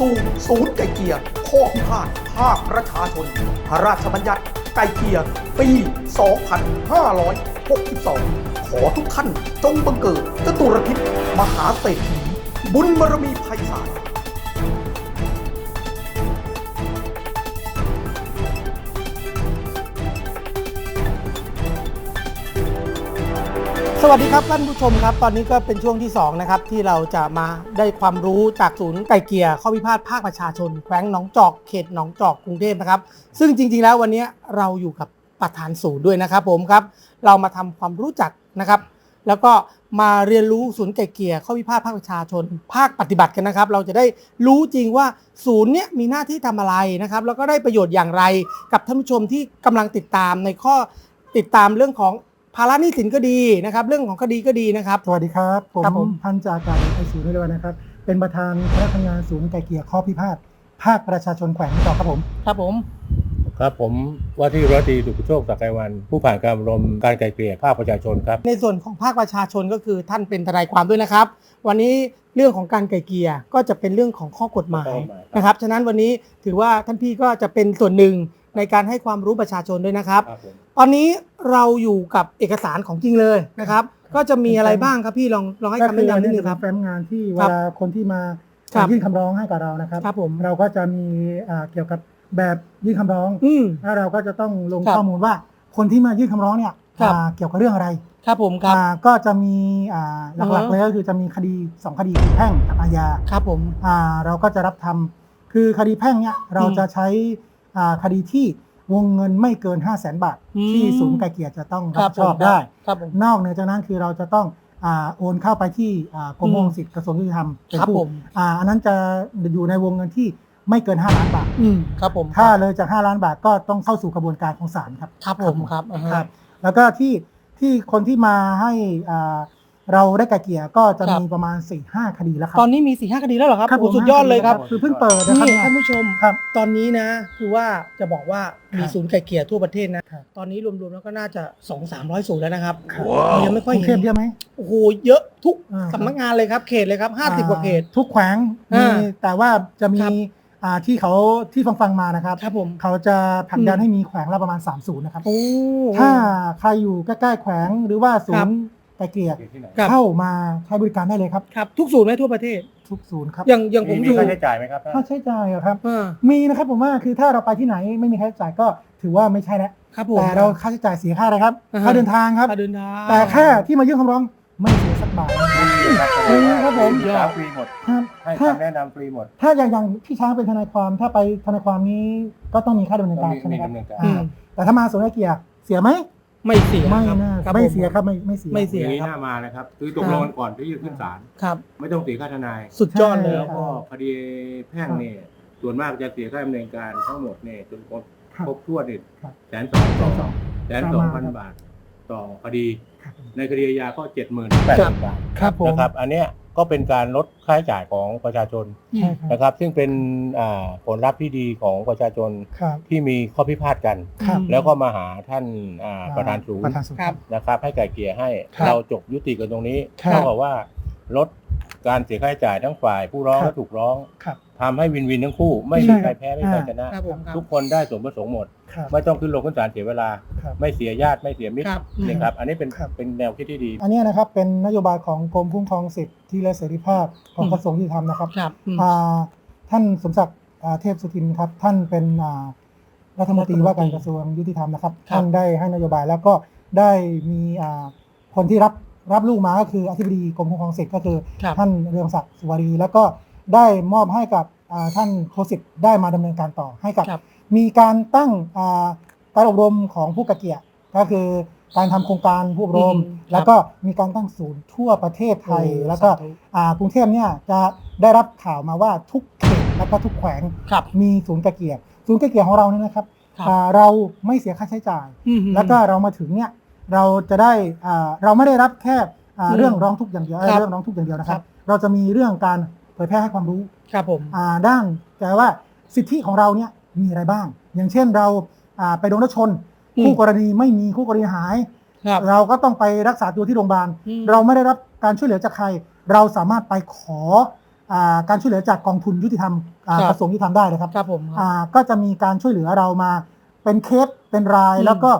สู่ศูนย์ไก่เกียร์ข้อพิพาทภาคประชาชน พระราชบัญญัติไก่เกียร์ปี 2562 ขอทุกท่านจงบังเกิดจตุรทิศมหาเศรษฐีบุญบารมีไพศาล สวัสดีครับท่านผู้ชมครับ ตอนนี้ก็เป็นช่วงที่ 2 นะครับ ที่เราจะมาได้ความรู้จากศูนย์ไก่เกียร์ข้อพิพาทภาคประชาชน แขวงหนองจอกเขตหนองจอกกรุงเทพนะครับ ซึ่งจริงๆแล้ววันนี้เราอยู่กับประธานศูนย์ด้วยนะครับผมครับ เรามาทำความรู้จักนะครับ แล้วก็มาเรียนรู้ศูนย์ไก่เกียร์ข้อพิพาทภาคประชาชน ภาคปฏิบัติกันนะครับ เราจะได้รู้จริงว่าศูนย์เนี้ยมีหน้าที่ทำอะไรนะครับ แล้วก็ได้ประโยชน์อย่างไรกับท่านผู้ชมที่กำลังติดตามในข้อติดตามเรื่องของาระหนี้สินก็ดีนะครับ เรื่องของคดีก็ดีนะครับ สวัสดีครับ ผมครับผม พันจาการไอศูนย์ด้วยนะครับ เป็นประธานคณะทำงานศูนย์ไก่เกลี่ยข้อพิพาทภาคประชาชนแขวงจอกครับผม ครับผม ครับผมว่าที่ร้อยตรีสุขโชคสักไกวันผู้ผ่านการอบรมการไกลเกลี่ยภาคประชาชนครับ ในส่วนของภาคประชาชนก็คือท่านเป็นทนายความด้วยนะครับ วันนี้เรื่องของการไกล่เกลี่ยก็จะเป็นเรื่องของข้อกฎหมายข้อกฎหมายครับ นะครับฉะนั้นวันนี้ถือว่าท่านพี่ก็จะเป็นส่วนหนึ่ง ในการให้ความรู้ประชาชนด้วยนะครับ ครับผมตอนนี้เราอยู่กับเอกสารของจริงเลยนะครับ ก็จะมีอะไรบ้างครับพี่ลองลองให้คำแนะนำนิดนึงครับ แฟ้มงานที่เวครับลาคนที่มาครับยื่นคำร้องให้กับเรานะครับ ครับผม เราก็จะมีอ่าเกี่ยวกับแบบยื่นคำร้องอืม แล้วเราก็จะต้องลงครับข้อมูลว่า คนที่มายื่นคำร้องเนี่ยครับ อ่าเกี่ยวกับเรื่องอะไรครับผมครับ อ่าก็จะมีอ่าหลักอือๆฮะเลยก็คือจะมีคดีสองคดีคือแพ่งกับอาญาครับผม อ่าเราก็จะรับทำคือคดีแพ่งเนี่ยเราจะใช้อ่า คดีที่วงเงินไม่เกิน 5 0 0แสนบาทอืมที่ศูนย์ไกลเกลี่ยจะต้องครัรับบผิดชอบได้ครับผมนอกเหนือจากนั้นคือเราจะต้องอ่าโอนเข้าไปที่อ่ากรมอืมวงศิษย์กระทรวงยุติธรรมเป็นครับผู้ผมอ่าอันนั้นจะอยู่ในวงเงินที่ไม่เกิน 5 ล้านบาทอืมครับผมถ้าเลยจาก 5 ล้านบาทก็ต้องเข้าสู่กระบวนการของศาลครับ ครับผมครับอ่าฮะครับ แล้วก็ที่ที่คนที่มาให้อ่า เราได้ไกลเกลี่ยก็จะครับมีประมาณ4-5คดีแล้วครัตอนนี้มีสี่ห้าคดีแล้วเหรอครับครับโอ้ผมสุดยอดเลยครับ คือเพิ่งเปิดนะครับนี่ท่านผู้ชมครับตอนนี้นะ คือว่าจะบอกว่ามีครับศูนย์ไก่เกลี่ยทั่วประเทศนะ ครับ ตอนนี้รวมๆแล้วก็น่าจะ 2 3 0 0ศูนย์แล้วนะครับว้าวยังไม่ค่อยกรุงเทเห็พนเยอะไหม โอ้โหเยอะทุกอ่า สำนักงานเลยครับเขตเลยครับ50กว่าเขต ทุกแขวงอ่ามีแต่ว่าจะมีครับ อ่าที่เขาที่ฟังฟังๆมานะครับ ครับผม เขาจะผลักดันอืม ให้มีแขวงละประมาณ3ศูนย์นะครับ โอ้ ถ้าใครอยู่ใกล้ๆแขวงหรือว่าศูครันบย์ ไกลเกลี่ยที่ไหนครับ เข้ามาใช้บริการได้เลยครับ ครับ ทุกศูนย์ไหมทั่วประเทศ ทุกศูนย์ครับอย่างอย่างผมมีอยู่ค่าใช้จ่ายไหมครับท่าน ค่าใช้จ่ายเหรอครับ อ่ามีนะครับผมว่าคือถ้าเราไปที่ไหนไม่มีค่าใช้จ่ายก็ถือว่าไม่ใช่แล้วครับผม แต่เราค่าใช้จ่ายเสียค่าอะไรครับอ่าฮะ ค่าเดินทางครับ ค่าเดินทาง แต่แค่ที่มายื่นคำร้องไม่เสียสักบาทนะครับฟรีครับผมศึกษาฟรีหมด ครับให้ถ้าคำแนะนำฟรีหมด ถ้าอย่างอย่างพี่ช้างเป็นทนายความถ้าไปทนายความนี้ก็ต้องมีค่าดำเนินต้อกางรมีใช่ไหมมีครับดำเนินการอ่าแต่ถ้ามาสวนไกลเกลี่ยเสียไหม ไม่เสียไม่ครับน่าครับไม่ผเสียครับไม่ไม่เสีย ไม่เสียอย่างนี้ครับน่ามานะครับ คือตกลงกันก่อนที่จะขึ้นศาลครับ ไม่ต้องเสียค่าทนาย สุดยอดเลยใช่แล้วก็คดีแพ่งเนี่ยส่วนมากจะเสียค่าดำเนินการทั้งหมดเนี่ยจนครบครับ ครบทั่วนเนี่ยครับแสนสองต่อสอง แสนสองพันประมาณบาท ต่อคดี ครับ ในคดีอาญาก็เจ็ดหมื่นแปดครับ บาทครับผม นะครับ อันเนี้ย ก็เป็นการลดค่าใช้จ่ายของประชาชนใช่ครับนะครับ ซึ่งเป็นอ่าผลลัพธ์ที่ดีของประชาชนครับ ที่มีข้อพิพาทกัน ครับ แล้วก็มาหาท่านอ่าประธานศูนประย์ธานศูนย์ครับนะครับ ให้ไก่เกลี่ยให้ครับเราจบยุติกันตรงนี้ครับเท่ากับว่าลดการเสียค่าใช้จ่ายทั้งฝ่ายผู้ร้องครับ และถูกร้อง ครับ ทำให้วินวินทั้งคู่ไม่ใช่มีใครแพ้ไม่มีใครอ่าชนะ ครับผมครับทุกคนได้สมประสงค์หมด ครับ ไม่ต้องขึ้นลงขึ้นศาลเสียเวลา ครับ ไม่เสียญาติไม่เสียมิตรครับนะครับ อันนี้เป็นครับ เป็นแนวคิดที่ดี อันเนี้ยนะครับเป็นนโยบายของกรมคุ้มครองสิทธิและเสรีภาพของอืม กระทรวงยุติธรรมนะครับครับอืม อ่าท่านสมศักดิ์อ่าเทพสุทินครับ ท่านเป็นอ่ารัฐมนตรีว่าการกระทรวงยุติธรรมนะครับ ครับ ท่านได้ให้นโยบายแล้วก็ได้มีอ่าคนที่รับรับลูกมาก็คืออธิบดีกรมคุ้มครองสิทธิ์ก็คือ ครับ ท่านเรืองศักดิ์สุวารีแล้วก็ ได้มอบให้กับอ่าท่านโคสิตได้มาดำเนินการต่อให้กับครับมีการตั้งอ่าการอบรมของผู้กระเกียรก็คือการทำโครงการผู้อบรมอืมครับแล้วก็มีการตั้งศูนย์ทั่วประเทศไทยโอ้แล้วก็สาธุอ่ากรุงเทพเนี่ยจะได้รับข่าวมาว่าทุกเขตแล้วก็ทุกแขวงครับมีศูนย์กระเกียรศูนย์กระเกียรของเราเนี่ยนะครับครับอ่าเราไม่เสียค่าใช้จ่ายอืมแล้วก็เรามาถึงเนี่ยเราจะได้อ่าเราไม่ได้รับแค่อ่าอืมเรื่องร้องทุกข์อย่างเดียวเอ่อครับเรื่องร้องทุกข์อย่างเดียวนะครัครับบเราจะมีเรื่องการเผ ยแพร่ให้ความรู้ครับผมอ่าด้านแต่ว่าสิทธิของเราเนี่ยมีอะไรบ้าง อย่างเช่นเราอ่าไปโดนรถชนอืมคู่กรณีไม่มีคู่กรณีหายครับเราก็ต้องไปรักษาตัวที่โรงพยาบาลอืมเราไม่ได้รับการช่วยเหลือจากใคร เราสามารถไปขออ่าการช่วยเหลือจากกองทุนยุติธรรมอ่าครับกระทรวงยุติธรรมได้นะครับครับผมครับอ่าก็จะมีการช่วยเหลือเรามาเป็นเคสเป็นรายอืมแล้วก็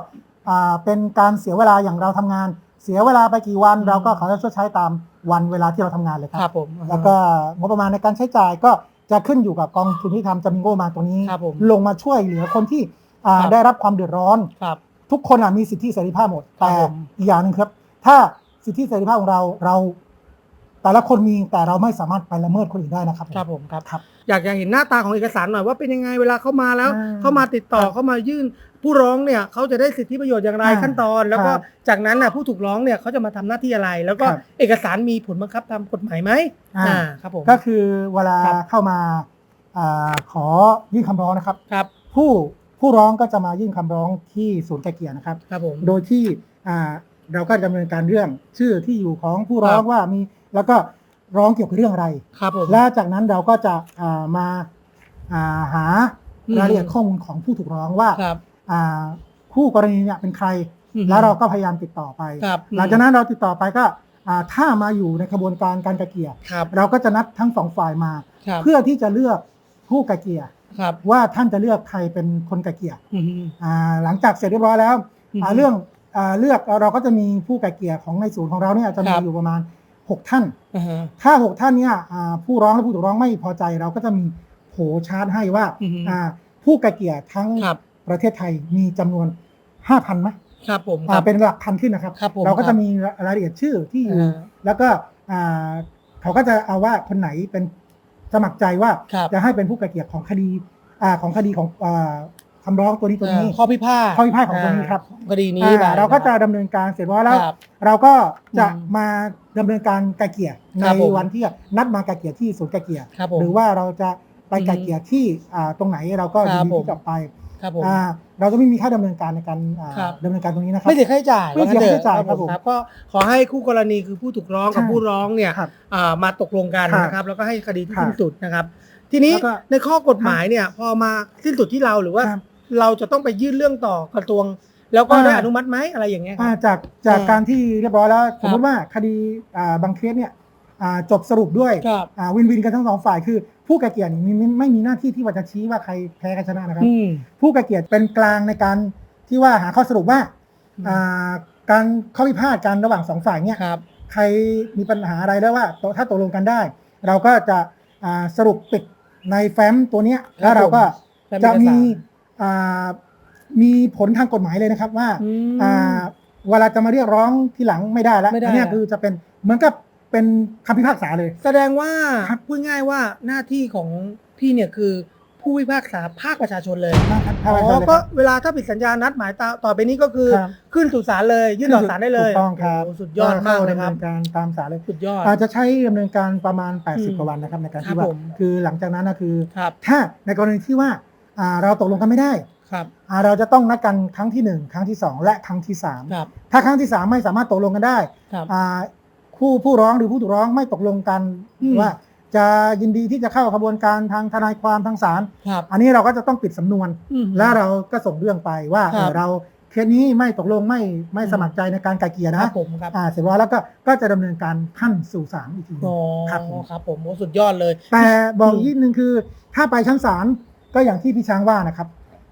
อ่าเป็นการเสียเวลาอย่างเราทำงาน เสียเวลาไปกี่วันอืมเราก็เขาจะชดใช้ตามวันเวลาที่เราทำงานเลยคครัรับบผมแล้วก็งบประมาณในการใช้จ่ายก็จะขึ้นอยู่กับกองทุนที่ทำจะมีงบประมาณตรงนี้ครับผมลงมาช่วยเหลือคนที่อ่าครับได้รับความเดือดร้อนครับทุกคนอะมีสิทธิเสรีภาพหมดครับแต่ผมอีกอย่างหนึ่งครับ ถ้าสิทธิเสรีภาพของเราเรา แต่ละคนมีแต่เราไม่สามารถไปละเมิดคนอื่นได้นะครับ ครับผมครับ ครับ อยากจะเห็นหน้าตาของเอกสารหน่อยว่าเป็นยังไงเวลาเข้ามาแล้ว อ่าเข้ามาติดต่อครับเข้ามายื่น ผู้ร้องเนี่ยเขาจะได้สิทธิประโยชน์อย่างไรอ่าขั้นตอน แล้วก็ครับจากนั้นน่ะผู้ถูกร้องเนี่ยเขาจะมาทำหน้าที่อะไร แล้วก็ครับเอกสารมีผลบังคับตามกฎหมายไหมอ่า ครับผม ก็คือเวลาครับ เข้ามาอาขอยื่นคำร้องนะครับ ครับผู้ผู้ร้องก็จะมายื่นคำร้องที่ศูนย์ไกลเกลี่ยนะครับ ครับผม โดยที่อ่าเราก็ดำเนินการเรื่องชื่อที่อยู่ของผู้ร้องครับว่ามี แล้วก็ร้องเกี่ยวกับเรื่องอะไร ครับผม และจากนั้นเราก็จะอ่ามาอ่าหาอืม รายละเอียดข้อมูลของผู้ถูกร้องว่าครับ อ่าคู่กรณีเนี่ยเป็นใคร อืมแล้วเราก็พยายามติดต่อไป ครับหลังจากนั้นเราติดต่อไปก็อ่าถ้ามาอยู่ในกระบวนการการไกลเกลี่ยครับเราก็จะนัดทั้งสองฝ่ายมา ครับเพื่อที่จะเลือกผู้ไกลเกลี่ยครับว่าท่านจะเลือกใครเป็นคนไกลเกลี่ยอืม อ่าหลังจากเสร็จเรียบร้อยแล้วอืมอ่าเรื่องอ่าเลือกเราก็จะมีผู้ไกลเกลี่ยของในศูนย์ของเราเนี่ยจะมีครับ อยู่ประมาณ 6ท่านอ่าฮะถ้า6ท่านเนี่ยอ่าผู้ร้องและผู้ถูกร้องไม่พอใจเราก็จะมีโผชาร์ตให้ว่าอือฮึอ่าผู้ไกลเกลี่ยทั้งครับประเทศไทยมีจำนวน5,000ไหมครับผมคอ่ารับเป็นหลักพันขึ้นนะครับครับผมเราก็ครัจะบมีรายละเอียดชื่อที่อยู่อ่าแล้วก็อ่าเขาก็จะเอาว่าคนไหนเป็นสมัครใจว่าครับจะให้เป็นผู้ไกลเกลี่ยของคดีอ่าของคดีของอ่า คำร้องตัวนี้ตัวนี้อ่าข้อพิพาทข้อพิพาทของตัวนี้ครับอ่าคดีนี้อ่าไปเราก็จะนคบดำเนินการเสร็จแล้วแล้วครับเราก็จะอืมมาดำเนินการไกลเกลี่ยในครับผมวันที่นัดมาไกลเกลี่ยที่ศูนย์ไกลเกลี่ยครับผมหรือว่าเราจะไปไกลเกลี่ยที่อ่าตรงไหนเราก็คยิรันบดีผมที่จะไปครับผมอ่าเราจะไม่มีค่าดำเนินการในการอ่าครับดำเนินการตรงนี้นะครับไม่เสียค่าใช้จ่ายไม่เสียค่าใช้จ่ายว่งั้นเถอะครับผมครับก็ขอให้คู่กรณีคือผู้ถูกร้องกับใช่ผู้ร้องเนี่ยครับอ่ามาตกลงกันครับนะครับ แล้วก็ให้คดีที่ครับสิ้นสุดนะครับ ทีนี้แล้วก็ในข้อกฎหมายเนี่ยพอมาสิ้นสุดที่เราหรือว่าครับ เราจะต้องไปยื่นเรื่องต่อกระทรวง แล้วก็อ่าได้อนุมัติไหมอะไรอย่างเงี้ยคอ่ารับ จากจากอ่าการที่เรียบร้อยแล้วคสรับมมติว่าคดีอ่าบางเคสเนี่ยอ่าจบสรุปด้วยครับ อ่าวินวินกันทั้งสองฝ่ายคือ ผู้ไกลเกลี่ยนี่มีไม่มีหน้าที่ที่ว่าจะชี้ว่าใครแพ้ใครชนะนะครับ อืม ผู้ไกลเกลี่ยเป็นกลางในการที่ว่าหาข้อสรุปว่าอืม อ่าการข้อพิพาทกันระหว่างสองฝ่ายเนี่ย ครับ ใครมีปัญหาอะไรแล้วว่าถ้าตกลงกันได้ เราก็จะอ่าสรุปปิดในแฟ้มตัวเนี้ยแล้วเราก็แฟ้มจะเอกสาร มีอ่ามีผลทางกฎหมายเลยนะครับว่าอืมอ่าเวลาจะมาเรียกร้องทีหลังไม่ได้แล้วไม่ได้ อันเนี้ยอะคือจะเป็นเหมือนกับเป็นคำพิพากษาเลย แสดงว่าครับ พูดง่ายว่าหน้าที่ของพี่เนี่ยคือผู้พิพากษาภาคประชาชนเลยนะครับอ๋ถ้าไม่ใช่อเลยคก็รับเวลาถ้าผิดสัญญานัดหมายตาต่อไปนี้ก็คือ ครับ ขึ้นสู่ศาลเลย ยื่นต่อศาลได้เลยถูกต้องครับโโหสุดยอดมากเลยครับดำนินการตามศาลเลย สุดยอด อาจจะใช้ดำเนินการประมาณ อืม80 กว่าวันนะครับในการครัที่บว่าผม คือหลังจากนั้นนะคือ ครับ ถ้าในกรณีที่ว่าอ่า เราตกลงกันไม่ได้ครับอ่าเราจะต้องนัดกันครั้งที่หนึ่งครั้งที่สองและครั้งที่สามครับถ้าครั้งที่สามไม่สามารถตกลงกันได้ครับอ่าคู่ผู้ร้องหรือผู้ถูกร้องไม่ตกลงกันอืมว่าจะยินดีที่จะเข้ากระบวนการทางทนายความทางศาลครับอันนี้เราก็จะต้องปิดสำนวนอืมแล้วเราก็ส่งเรื่องไปว่าครับเออเราเคสนี้ไม่ตกลงไม่ไม่อืมสมัครใจในการไกลเกลี่ยคนะรับผมครับอ่าเสร็จแล้วก็ก็จะดำเนินการขั้นสู่ศาลอีกทีหนึ่งอ๋อครับผมครับผมโอ้สุดยอดเลย แต่บอกอืมอีกนิดนึงคือ ถ้าไปชั้นศาล ก็อย่างที่พี่ช้างว่านะครับ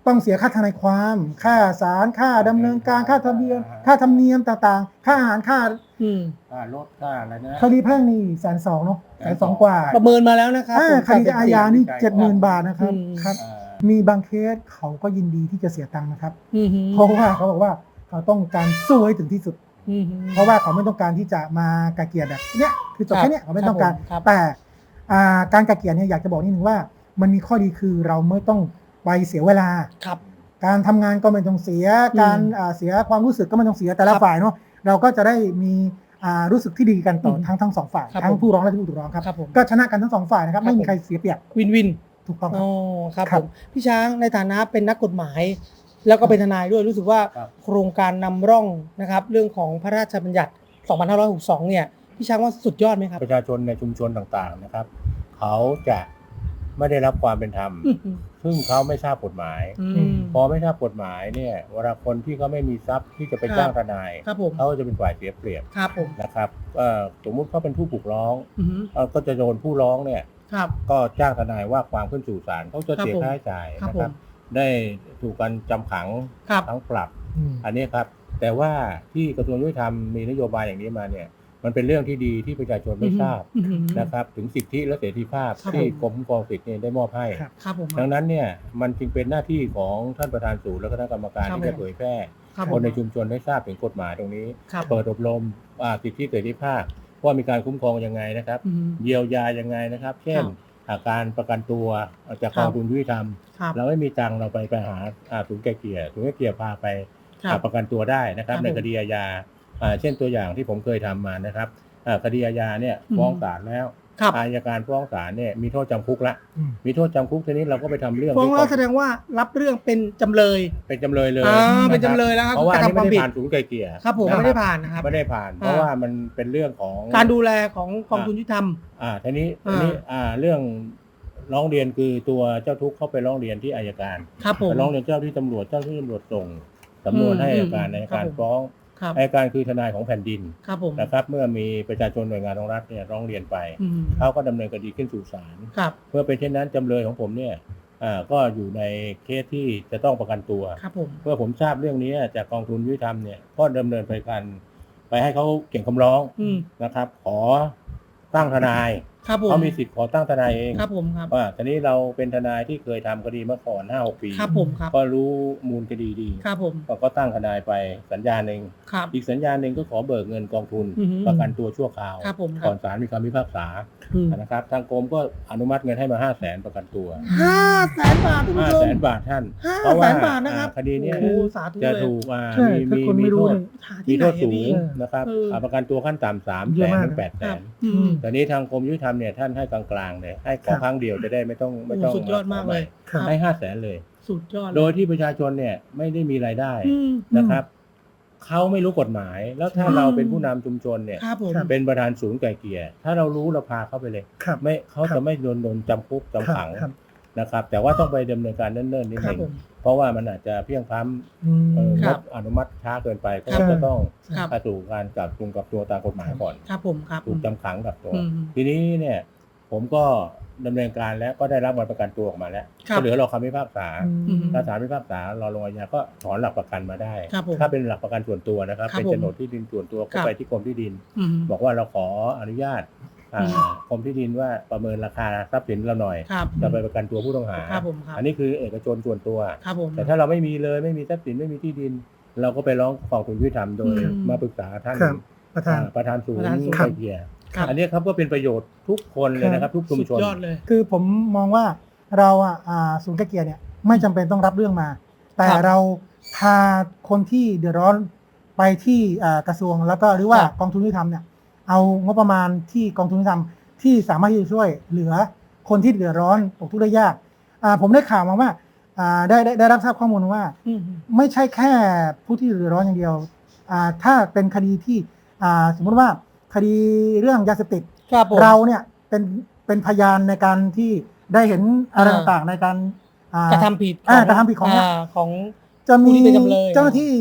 ต้องเสียค่าทนายความ ค่าศาลค่าดำเนินการค่าทะเบียน ค่าธรรมเนียมต่างๆ ค่าอาหารค่าอืมค่ารถค่าอะไรนะ คดีแพ่งนี่แสนสองเนาะแสนสองกว่าประเมินมาแล้วนะครับอ่าผมคดีอาญานี่ครับเจ็ดหมื่นบาทนะครับอืมครับ อ่ามีบางเคสเขาก็ยินดีที่จะเสียตังค์นะครับ อืมเพราะว่าเขาบอกว่าเขาต้องการสู้ให้ถึงที่สุด อืม เพราะว่าเขาไม่ต้องการที่จะมาไกลเกลี่ยแบบเนี้ยคือจบครับแค่เนี้ยเขาไม่ต้องการ ครับผมครับ แต่อ่าการไกลเกลี่ยเนี่ยอยากจะบอกนิดนึงว่า มันมีข้อดีคือเราไม่ต้องไปเสียเวลา ครับ การทำงานก็ไม่ต้องเสียอืมการอ่าเสียความรู้สึกก็ไม่ต้องเสียแต่ละครับฝ่ายเนาะเราก็จะได้มีอ่ารู้สึกที่ดีกันต่ออมทั้งทั้งสองฝ่ายครับทั้งผมผู้ร้องและผู้ถูกร้องครับ ครับผมก็ชนะกันทั้งสองฝ่ายนะครับ ครับไม่มีผม ใครเสียเปรียบวินวินถูกต้องครัอ๋บอครับครัผบ มพี่ช้างในฐานะเป็นนักกฎหมาย แล้วก็เป็นทนายด้วยรู้สึกว่าครับ โครงการนำร่องนะครับ เรื่องของพระราชบัญญัติ 2562 เนี่ยพี่ช้างว่าสุดยอดไหมครับ ประชาชนในชุมชนต่างๆนะครับ เขาจะ ไม่ได้รับความเป็นธรรมอืมอืมซึ่งเขาไม่ทราบกฎหมาย อืม พอไม่ทราบกฎหมายเนี่ยเวลาคนที่เขาไม่มีทรัพย์ที่จะไปครับจ้างทนาย ครับผม เขาก็จะเป็นฝ่ายเสียเปรียบครับผมนะครับเอ่อสมมุติเขาเป็นผู้ถูกร้องอืมเอ่อก็จะโดนผู้ร้องเนี่ย ครับ ก็จ้างทนายว่าความขึ้นสู่ศาลเขาจะครับเสียผม ค่าใช้จ่ายครับนะผครับมได้ถูกกันจำขังครับ ทั้งปรับอืมอันนี้ครับ แต่ว่าที่กระทรวงยุติธรรมมีนโยบายอย่างนี้มาเนี่ย มันเป็นเรื่องที่ดีที่ประชาชนไม่ทราบอืมนะครับ ถึงสิทธิและเสรีภาพครับที่ผมกรมคุ้มครองสิทธิ์เนี่ยได้มอบให้ครับครับผม ดังนั้นเนี่ยมันจึงเป็นหน้าที่ของท่านประธานศูนย์และคณะกรรมการครับที่จะเผยแพร่ครับผคมนในชุมชนให้ทราบถึงกฎหมายตรงนี้ครับเปิดอบรมอ่าสิทธิเสรีภาพว่ามีการคุ้มครองยังไงนะครับอืมเยียวยายังไงนะครับ เช่นครับอ่าการประกันตัวจากครักบองทุนยุติธรรมครับเราไม่มีตังค์เราไปไปหาอ่าศูนย์ไกลเกลี่ยศูนย์ไกลเกลี่ยพาไปครับอ่าประกันตัวได้นะครับครับในผมคดีอาญาอ่า เช่นตัวอย่างที่ผมเคยทำมานะครับอ่าคดีอาญาเนี่ยอืมฟ้องศาลแล้วครับอายการฟ้องศาลเนี่ยมีโทษจำคุกละอืมมีโทษจำคุกทีนี้เราก็ไปทำเรื่องฟ้องที่แล้วแสดงว่ารับเรื่องเป็นจำเลย เป็นจำเลยเลยอ่าะครับเป็นจำเลยแล้วครับเพราะว่าอันนี้กระทำความผิดไม่ได้ผ่านศูนย์ไกลเกลี่ยครับผมนะไม่ได้ผ่านนะครับไม่ได้ผ่าน เพอ่าราะว่ามันเป็นเรื่องของการดูแลของกองทุนยุติธรรมอ่าทีนี้อ่าทีนี้อ่าเรื่องร้องเรียนคือตัวเจ้าทุกข์เข้าไปร้องเรียนที่อายการครับผมไปร้องเรียนเจ้าที่ตำรวจเจ้าที่ตำรวจส่งสำนวนอืมให้อัยการอืมอัยครัการบผมฟ้อง ครับอัยการคือทนายของแผ่นดินครับผมนะครับ เมื่อมีประชาชนหน่วยงานของรัฐเนี่ยร้องเรียนไปอืมเขาก็ดำเนินคดีขึ้นสู่ศาลครับเพื่อเป็นเช่นนั้นจำเลยของผมเนี่ยอ่าก็อยู่ในเคสที่จะต้องประกันตัวครับผมเพื่อผมทราบเรื่องนี้จากกองทุนยุติธรรมเนี่ยก็ดำเนินไปกัน ไปให้เขาเขียนคำร้องอืมนะครับ ขอตั้งทนาย ครับผมเขามีสิทธิ์ขอตั้งทนายเองครับผมครับ ว่าตอนนี้เราเป็นทนายที่เคยทำคดีมาก่อนห้าหกปี ครับผมครับ ก็รู้มูลคดีดี ครับผมก็ก็ตั้งทนายไปสัญญาหนึ่งครับ อีกสัญญาหนึ่งก็ขอเบิกเงินกองทุน อือฮึประกันตัวชั่วคราว ครับผมครับก่อนศาลมีคำพิพากษาอืมนะครับ ทางกรมก็อนุมัติเงินให้มาห้าแสนประกันตัวห้าแสนบาททุกห้าผู้ชแสมนบาทท่าน ห้าเพราะว่าแสนบาทนะครับอ่าคดีเนี้ยโอ้โหสาธุจะเลยถูกอ่าใช่มีถ้าคนมีไม่รู้โทษเนี่ยหามีที่ไหโทนษสูพี่ งนะครับเอออ่าประกันตัวขั้นต่ำสามเยแสอะนมาก ถึงแปดแสครับนอืม ตอนนี้ทางกรมยุติธรรมเนี่ยท่านให้กลางๆเลยให้ขอครับครั้งเดียวจะได้ไม่ต้องไม่ต้องโอ้สุดยอดมากเลยครับให้ห้าแสนเลยสุดยอดเลโดยที่ประชาชนเนี่ยไม่ได้มีรายได้อืมนะครับเขาไม่รู้กฎหมาย แล้วถ้าอืมเราเป็นผู้นำชุมชนเนี่ยครับผมครับเป็นประธานศูนย์ไก่เกลี่ยถ้าเรารู้เราพาเขาไปเลยครับไม่เขาครัจะบไม่โดนโดนจำคุกจำขังครับนะครับ แต่ว่าต้องไปดำเนินการเนิ่นๆนิดครันึบงผมเพ ราะว่ามันอาจจะเพียงพล้ำอืมเอ่อคงรับ บอนุมัติช้าเกินไปก็ครับ จะต้องครับเข้าสู่การจับกุมกับตัวตามกฎหมายก่อน ครับผมครับถูกจำขังกับตัว อืม ทีนี้เนี่ยผมก็ดำเนินการแล้วก็ได้รับวันประกันตัวออกมาแล้วครับ ก็เหลือรอคำพิพากษา อืม ถ้าศาลพิพากษารอลงอาญาก็ถอนหลักประกันมาได้ ครับผมถ้าเป็นหลักประกันส่วนตัวนะครับ ครับเป็นผมโฉนดที่ดินส่วนตัวคก็รับ ไปที่กรมที่ดิน อืม บอกว่าเราขออนุญาตอ่าอืม กรมที่ดินว่าประเมินราคาทรัพย์สินเราหน่อย ครับจะไปประกันตัวผู้ต้องหา ครับผมครับอันนี้คือเอกชนส่วนตัว ครับผม แต่ถ้าเราไม่มีเลยไม่มีทรัพย์สินไม่มีที่ดิน เราก็ไปร้องกองทุนยุติธรรมโดยอืม มาปรึกษาท่านครับประธานอ่าประธานศูนประย์ธานศูนย์ ไกลเกลี่ยครับอันนี้ครับก็เป็นประโยชน์ทุกคนเลยนะครับ ทุกชุมสุดชน ยอดเลย คือผมมองว่าเราอะอ่าศูนย์ไกลเกลี่ยเนี่ยไม่จำเป็นต้องรับเรื่องมา แต่ครับเราพาคนที่เดือดร้อนไปที่อ่ากระทรวงแล้วก็หรือว่าครับ กองทุนยุติธรรมเนี่ย เอางบประมาณที่กองทุนยุติธรรมที่สามารถที่จะช่วยเหลือคนที่เดือดร้อนตกทุกข์ได้ยากอ่าผมได้ข่าวมาว่าอ่าได้ได้ได้รับทราบข้อมูลว่า อืมไม่ใช่แค่ผู้ที่เดือดร้อนอย่างเดียวอ่าถ้าเป็นคดีที่อ่าสมมติว่าคดีเรื่องยาเสพติด ครับผม เราเนี่ยเป็นเป็นพยานในการที่ได้เห็นอะไรอ่า ต่างๆในการอ่ากระทำผิดอ่ากระทำผิดของาของ จะผู้มีที่เป็นจำเลย เจ้าหน้าที่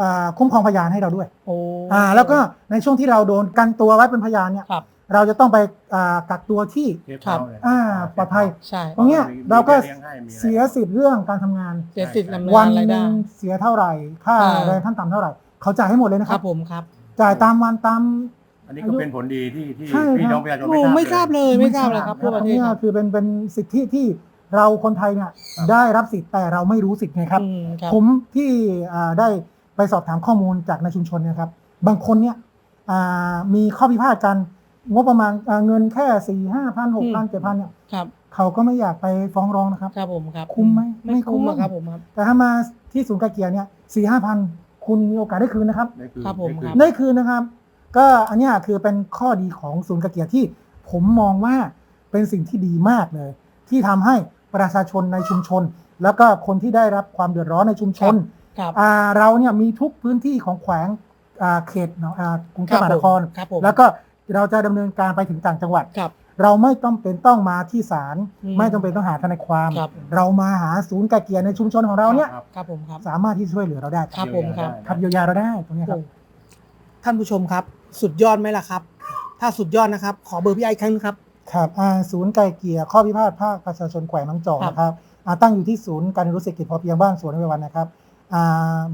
อ่าคุ้มครองพยานให้เราด้วยโอ้อ่าแล้วก็ในช่วงที่เราโดนกันตัวไว้เป็นพยานเนี่ยครับเราจะต้องไปอ่ากักตัวที่ครับอ่าปลอดภัย ใช่ตรงเนี้ยเราก็มีลี้ยงให้มีอะไรเสียสิทธิ์เรื่องการทำงาน เสียสิทธิ์ดำเนินวันรายหได้ นึ่งเสียเท่าไหร่ ค่าอ่า แรงขั้นต่ำเท่าไหร่ เขาจ่ายให้หมดเลยนะคครัรับบ ผมครับจ่ายตามวันตาม อันนี้ก็เป็นผลดีที่ที่ใช่พี่ครับน้องประชาชนโอ้ไม่ทราบเลย ไม่ทราบเลยครับคทั่วรับประเทศเนี่ยครับคือเป็นเป็นสิทธิที่เราคนไทยเนี่ยได้รับสิทธิ์แต่เราไม่รู้สิทธิ์ไงครับ อืมครับ ผมที่อ่าได้ ไปสอบถามข้อมูลจากในชุมชนเนยครับบางคนเนี่ยอ่ามีข้อพิพาทกันงบประมาณอ่าเงินแค่สี่ห้าพันหกพันเจ็ดพันเนี่ยครับเขาก็ไม่อยากไปฟ้องร้องนะครับครับผมครับคุ้มไหมไม่ไม่คุ้คุ้มมอะครับผมครับแต่ถ้ามาที่ศูนย์ไกลเกลี่ยเนี่ยสี่ห้าพันคุณมีโอกาสได้คืนนะครับได้อครับผมได้อครับได้คืนนะครับ ก็อันเนี้ยคือเป็นข้อดีของศูนย์ไกลเกลี่ยที่ผมมองว่าเป็นสิ่งที่ดีมากเลย ที่ทำให้ประชาชนในชุมชน แล้วก็คนที่ได้รับความเดือดร้อนในชุมชน ครับอ่าเราเนี่ยมีทุกพื้นที่ของแขวงอ่าเขตเนาะอ่ากรุงเทพมหานคร ครับผมแล้วก็เราจะดำเนินการไปถึงต่างจังหวัด ครับ เราไม่ต้องเป็นต้องมาที่ศาลอืมไม่ต้องเป็นต้องหาทนายความ ครับ เรามาหาศูนย์ไกลเกลี่ยในชุมชนของเราเนี่ยครับครับผมครับ สามารถที่จะช่วยเหลือเราได้ครับผมครับ ครับเยียวยาเราได้ตรงเนี้ยครับโอ้ท่านผู้ชมครับ สุดยอดไหมล่ะครับ ถ้าสุดยอดนะครับ ขอเบอร์พี่ไอซ์อีกครั้งหนึงครับ ครับอ่าศูนย์ไกลเกลี่ยข้อพิพาทภาคประชาชนแขวงน้องจอกครับ นะครับอ่าตั้งอยู่ที่ศูนย์การเรียนรู้เศรษฐกิจพอเพียงบ้านสวนในวันนะครับอ่า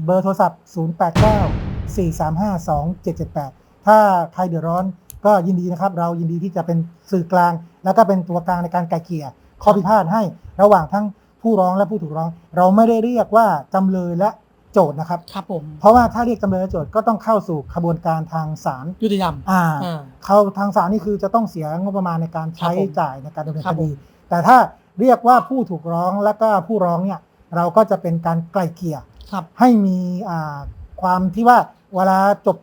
เบอร์โทรศัพท์ 0 8 9 4 3 5 2 7 7 8 ถ้าใครเดือดร้อนก็ยินดีนะครับ เรายินดีที่จะเป็นสื่อกลาง แล้วก็เป็นตัวกลางในการไกลเกลี่ยข้อพิพาทให้ระหว่างทั้งผู้ร้องและผู้ถูกร้อง เราไม่ได้เรียกว่าจำเลยและโจทย์นะครับ ครับผม เพราะว่าถ้าเรียกจำเลยและโจทย์ก็ต้องเข้าสู่ขบวนการทางศาลยุติธรรมอ่า อ่า เข้าทางศาลนี่คือจะต้องเสียงบประมาณในการใช้ครับผมจ่ายในการดำเนินครัคบผมดีแต่ถ้าเรียกว่าผู้ถูกร้องและก็ผู้ร้องเนี่ยเราก็จะเป็นการไกล่เกลี่ย ครับ ให้มีอ่าความที่ว่าเวลาจบ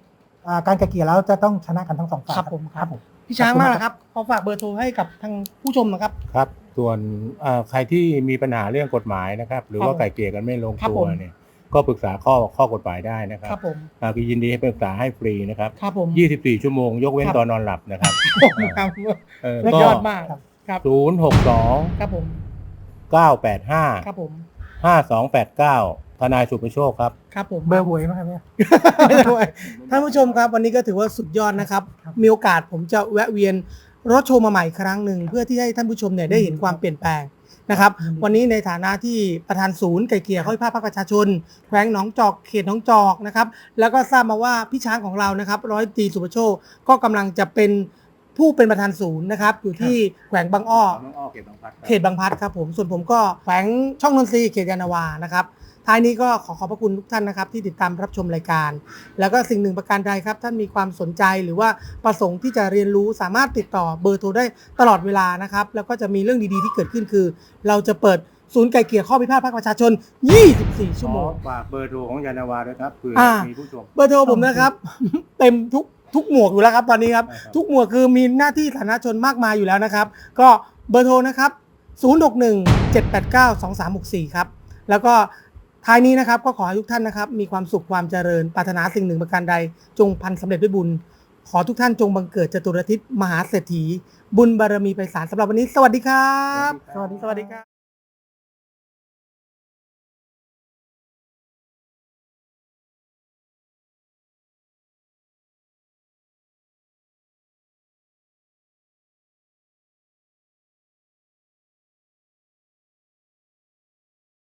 อ่าการไกล่เกลี่ยแล้วจะต้องชนะกันทั้งสองฝ่ายครับผม ครับผม พี่ช้างขอบคุณมากมากนะครับ ขอฝากเบอร์โทรให้กับทางผู้ชมนะครับ ครับ ส่วนเอ่อใครที่มีปัญหาเรื่องกฎหมายนะครับ หรือครับว่าไก่เกลี่ยกันไม่ลงครับตัผวม เนี่ย ก็ปรึกษาข้อข้อกฎหมายได้นะครัครับบผม อ่าคือยินดีให้ปรึกษาให้ฟรีนะครับ ครับผม 24 ชั่วโมง ยกเว้นครับ ตอนนอนหลับนะครับครับเออสุดก็ยอดมาก ครับศูนย์หกสองครับผมเก้าแปดห้าครับผมห้าสองแปดเก้าท นายสุประโชคครับ ครับผมเบอร์หวยนะครับเนี่ย ไม่ต้องไปท่านผู้ชมครับ วันนี้ก็ถือว่าสุดยอดนะครับครับมีโอกาสผมจะแวะเวียนรถโชว์มาใหม่อีกครั้งหนึ่งเพื่อที่ให้ท่านผู้ชมเนี่ยได้เห็นความเปลี่ยนแปลงนะครับยินดีวันนี้ในฐานะที่ประธานศูนย์ไก่เกลี่ยข้อพิพาทภาคประชาชนแขวงหนองจอกเขตหนองจอกนะครับ แล้วก็ทราบมาว่าพี่ช้างของเรานะครับ ร้อยตรีสุประโชคก็กำลังจะเป็นผู้เป็นประธานศูนย์นะครับอยู่ที่แขวงบางอ้อเขตบางพลัดครับผม ส่วนผมก็แขวงช่องนนทรีย์เขตยานนาวานะครับ ท้ายนี้ก็ขอขอบพระคุณทุกท่านนะครับ ที่ติดตามรับชมรายการ แล้วก็สิ่งหนึ่งประการใดครับ ท่านมีความสนใจหรือว่าประสงค์ที่จะเรียนรู้สามารถติดต่อเบอร์โทรได้ตลอดเวลานะครับ แล้วก็จะมีเรื่องดีๆที่เกิดขึ้นคือ เราจะเปิดศูนย์ไกลเกลี่ยข้อพิพาทภาคประชาชน 24 ชั่วโมงฝากเบอร์โทรของยานาวาด้วยครับเผื่ออ่ามีผู้ชม เบอร์โทรผมนะครับ เต็มทุกทุกหมวกอยู่แล้วครับตอนนี้ครับ ใช่ครับ ทุกหมวกคือมีหน้าที่สาธารณชนมากมายอยู่แล้วนะครับ ก็เบอร์โทรนะครับ 061 789 2364 ครับ แล้วก็ ท้ายนี้นะครับก็ขอให้ทุกท่านนะครับ มีความสุขความเจริญปรารถนาสิ่งหนึ่งประการใด จงพันสำเร็จด้วยบุญ ขอทุกท่านจงบังเกิดจตุรทิศมหาเศรษฐี บุญบารมีไพศาลสำหรับวันนี้ สวัสดีครับ สวัสดีสวัสดีครับ